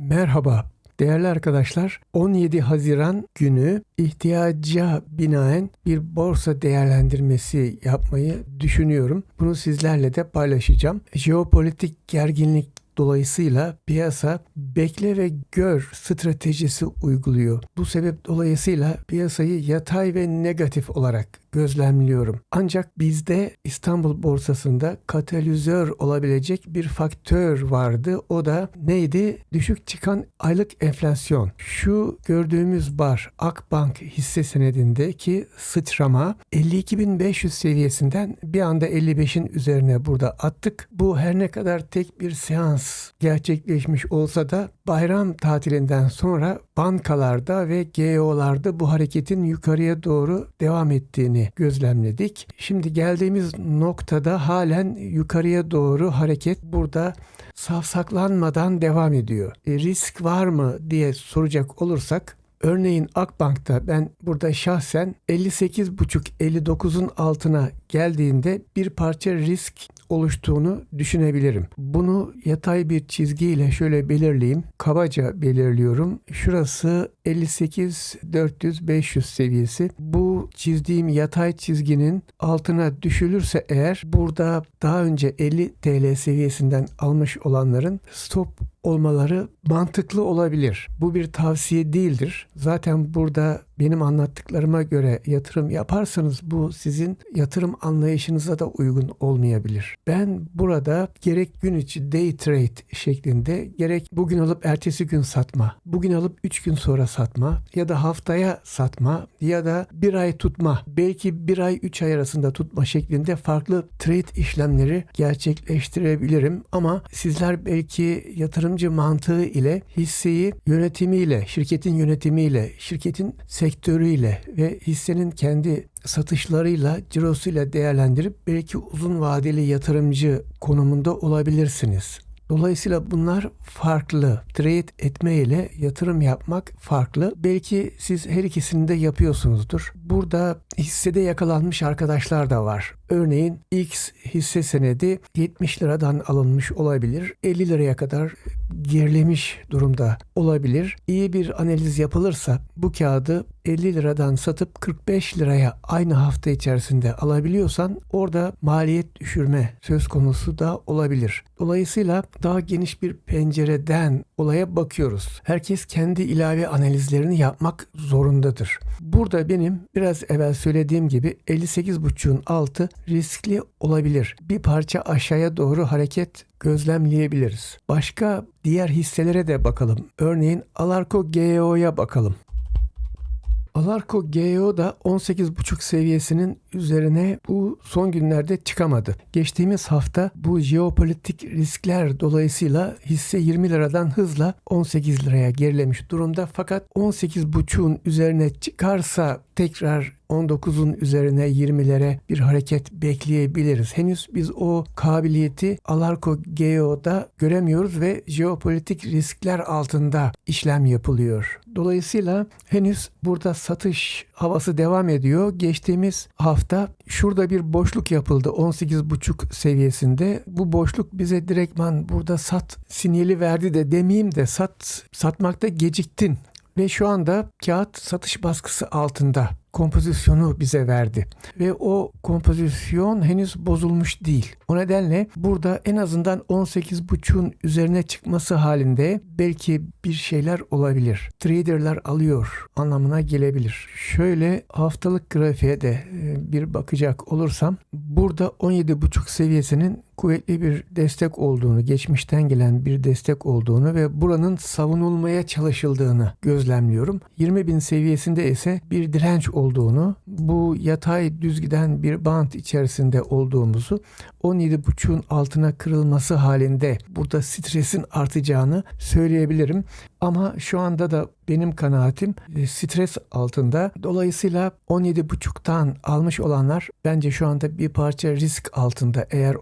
Merhaba değerli arkadaşlar. 17 Haziran günü ihtiyaca binaen bir borsa değerlendirmesi yapmayı düşünüyorum. Bunu sizlerle de paylaşacağım. Jeopolitik gerginlik Dolayısıyla piyasa bekle ve gör stratejisi uyguluyor. Bu sebep dolayısıyla piyasayı yatay ve negatif olarak gözlemliyorum. Ancak bizde İstanbul borsasında katalizör olabilecek bir faktör vardı. O da neydi? Düşük çıkan aylık enflasyon. Şu gördüğümüz bar Akbank hisse senedindeki sıçrama 52.500 seviyesinden bir anda 55'in üzerine burada attık. Bu her ne kadar tek bir seans gerçekleşmiş olsa da bayram tatilinden sonra bankalarda ve GEO'larda bu hareketin yukarıya doğru devam ettiğini gözlemledik. Şimdi geldiğimiz noktada halen yukarıya doğru hareket burada savsaklanmadan devam ediyor. E, risk var mı diye soracak olursak Örneğin Akbank'ta ben burada şahsen 58,5-59'un altına geldiğinde bir parça risk oluştuğunu düşünebilirim. Bunu yatay bir çizgiyle şöyle belirleyeyim. Kabaca belirliyorum. Şurası 58 400 500 seviyesi. Bu çizdiğim yatay çizginin altına düşülürse eğer burada daha önce 50 TL seviyesinden almış olanların stop olmaları mantıklı olabilir. Bu bir tavsiye değildir. Zaten burada benim anlattıklarıma göre yatırım yaparsanız bu sizin yatırım anlayışınıza da uygun olmayabilir. Ben burada gerek gün içi day trade şeklinde gerek bugün alıp ertesi gün satma, bugün alıp 3 gün sonra satma ya da haftaya satma ya da bir ay tutma, belki bir ay 3 ay arasında tutma şeklinde farklı trade işlemleri gerçekleştirebilirim ama sizler belki yatırımcı mantığı ile hisseyi yönetimiyle, şirketin yönetimiyle, şirketin sektörüyle ve hissenin kendi satışlarıyla, cirosuyla değerlendirip belki uzun vadeli yatırımcı konumunda olabilirsiniz. Dolayısıyla bunlar farklı. Trade etme ile yatırım yapmak farklı. Belki siz her ikisini de yapıyorsunuzdur. Burada hissede yakalanmış arkadaşlar da var. Örneğin X hisse senedi 70 liradan alınmış olabilir. 50 liraya kadar gerilemiş durumda olabilir. İyi bir analiz yapılırsa bu kağıdı 50 liradan satıp 45 liraya aynı hafta içerisinde alabiliyorsan orada maliyet düşürme söz konusu da olabilir. Dolayısıyla daha geniş bir pencereden olaya bakıyoruz. Herkes kendi ilave analizlerini yapmak zorundadır. Burada benim biraz evvel söylediğim gibi 58.5'un altı riskli olabilir. Bir parça aşağıya doğru hareket gözlemleyebiliriz. Başka diğer hisselere de bakalım. Örneğin Alarko GEO'ya bakalım. Alarko GEO da 18,5 seviyesinin üzerine bu son günlerde çıkamadı. Geçtiğimiz hafta bu jeopolitik riskler dolayısıyla hisse 20 liradan hızla 18 liraya gerilemiş durumda. Fakat 18,5'un üzerine çıkarsa tekrar 19'un üzerine 20'lere bir hareket bekleyebiliriz. Henüz biz o kabiliyeti Alarko Geo'da göremiyoruz ve jeopolitik riskler altında işlem yapılıyor. Dolayısıyla henüz burada satış havası devam ediyor. Geçtiğimiz hafta şurada bir boşluk yapıldı 18.5 seviyesinde. Bu boşluk bize direktman burada sat sinyali verdi de demeyeyim de sat satmakta geciktin ve şu anda kağıt satış baskısı altında kompozisyonu bize verdi. Ve o kompozisyon henüz bozulmuş değil. O nedenle burada en azından 18.5'un üzerine çıkması halinde belki bir şeyler olabilir. Traderlar alıyor anlamına gelebilir. Şöyle haftalık grafiğe de e, bir bakacak olursam burada 17.5 seviyesinin kuvvetli bir destek olduğunu, geçmişten gelen bir destek olduğunu ve buranın savunulmaya çalışıldığını gözlemliyorum. 20 bin seviyesinde ise bir direnç olduğunu, bu yatay düz giden bir bant içerisinde olduğumuzu, 17.5'un altına kırılması halinde burada stresin artacağını söyleyebilirim. Ama şu anda da benim kanaatim e, stres altında. Dolayısıyla 17.5'tan almış olanlar bence şu anda bir parça risk altında eğer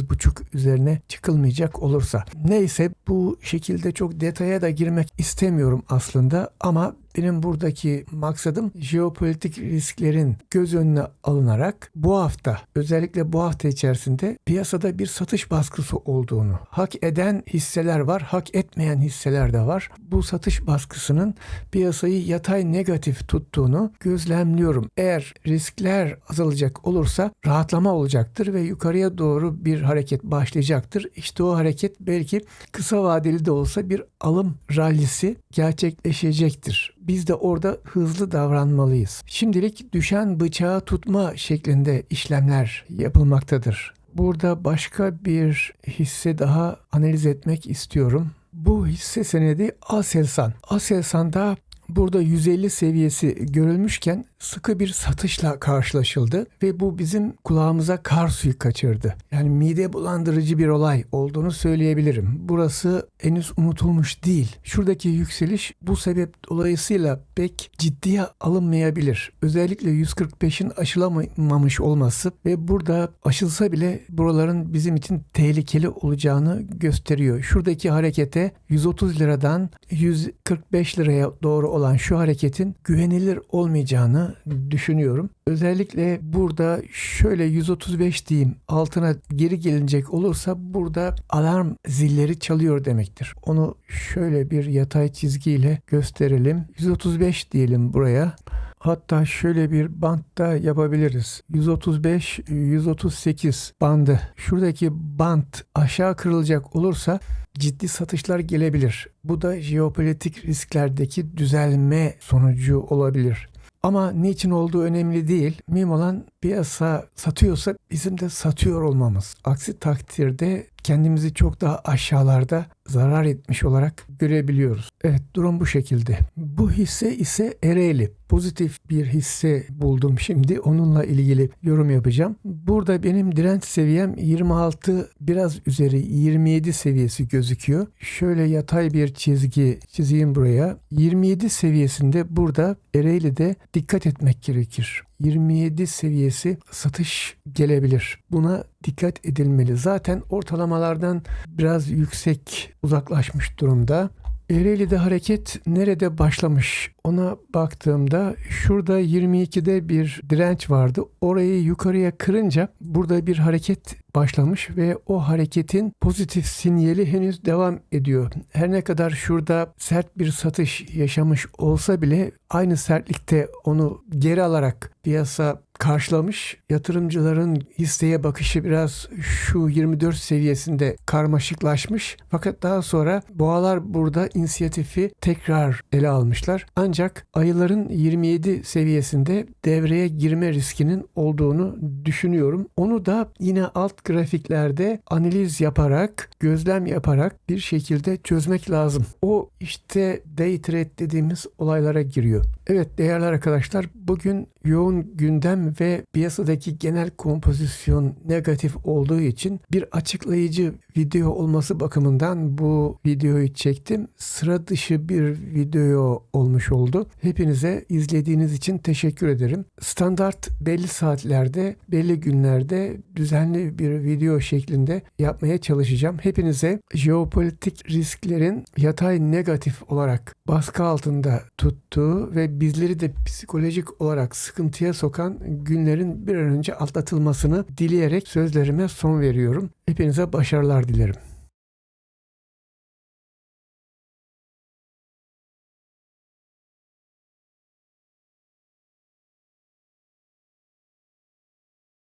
18.5 üzerine çıkılmayacak olursa. Neyse bu şekilde çok detaya da girmek istemiyorum aslında ama benim buradaki maksadım jeopolitik risklerin göz önüne alınarak bu hafta özellikle bu hafta içerisinde piyasada bir satış baskısı olduğunu, hak eden hisseler var, hak etmeyen hisseler de var. Bu satış baskısının piyasayı yatay negatif tuttuğunu gözlemliyorum. Eğer riskler azalacak olursa rahatlama olacaktır ve yukarıya doğru bir hareket başlayacaktır. İşte o hareket belki kısa vadeli de olsa bir alım rallisi gerçekleşecektir. Biz de orada hızlı davranmalıyız. Şimdilik düşen bıçağı tutma şeklinde işlemler yapılmaktadır. Burada başka bir hisse daha analiz etmek istiyorum. Bu hisse senedi Aselsan. Aselsan'da burada 150 seviyesi görülmüşken sıkı bir satışla karşılaşıldı ve bu bizim kulağımıza kar suyu kaçırdı. Yani mide bulandırıcı bir olay olduğunu söyleyebilirim. Burası henüz unutulmuş değil. Şuradaki yükseliş bu sebep dolayısıyla pek ciddiye alınmayabilir. Özellikle 145'in aşılamamış olması ve burada aşılsa bile buraların bizim için tehlikeli olacağını gösteriyor. Şuradaki harekete 130 liradan 145 liraya doğru olan şu hareketin güvenilir olmayacağını düşünüyorum. Özellikle burada şöyle 135 diyeyim altına geri gelinecek olursa burada alarm zilleri çalıyor demektir. Onu şöyle bir yatay çizgiyle gösterelim. 135 diyelim buraya. Hatta şöyle bir bantta yapabiliriz. 135 138 bandı. Şuradaki bant aşağı kırılacak olursa ciddi satışlar gelebilir. Bu da jeopolitik risklerdeki düzelme sonucu olabilir. Ama niçin olduğu önemli değil. Mühim olan piyasa satıyorsa bizim de satıyor olmamız. Aksi takdirde kendimizi çok daha aşağılarda zarar etmiş olarak görebiliyoruz. Evet durum bu şekilde. Bu hisse ise Ereğli. Pozitif bir hisse buldum şimdi. Onunla ilgili yorum yapacağım. Burada benim direnç seviyem 26 biraz üzeri 27 seviyesi gözüküyor. Şöyle yatay bir çizgi çizeyim buraya. 27 seviyesinde burada Ereğli'de dikkat etmek gerekir. 27 seviyesi satış gelebilir. Buna dikkat edilmeli. Zaten ortalamalardan biraz yüksek uzaklaşmış durumda. Ereğli'de hareket nerede başlamış ona baktığımda şurada 22'de bir direnç vardı. Orayı yukarıya kırınca burada bir hareket başlamış ve o hareketin pozitif sinyali henüz devam ediyor. Her ne kadar şurada sert bir satış yaşamış olsa bile aynı sertlikte onu geri alarak piyasa karşılamış. Yatırımcıların hisseye bakışı biraz şu 24 seviyesinde karmaşıklaşmış. Fakat daha sonra boğalar burada inisiyatifi tekrar ele almışlar. Ancak ayıların 27 seviyesinde devreye girme riskinin olduğunu düşünüyorum. Onu da yine alt grafiklerde analiz yaparak, gözlem yaparak bir şekilde çözmek lazım. O işte day trade dediğimiz olaylara giriyor. Evet değerli arkadaşlar bugün yoğun gündem ve piyasadaki genel kompozisyon negatif olduğu için bir açıklayıcı video olması bakımından bu videoyu çektim. Sıra dışı bir video olmuş oldu. Hepinize izlediğiniz için teşekkür ederim. Standart belli saatlerde, belli günlerde düzenli bir video şeklinde yapmaya çalışacağım. Hepinize jeopolitik risklerin yatay negatif olarak baskı altında tuttuğu ve bizleri de psikolojik olarak sıkıntıya sokan günlerin bir an önce atlatılmasını dileyerek sözlerime son veriyorum. Hepinize başarılar dilerim.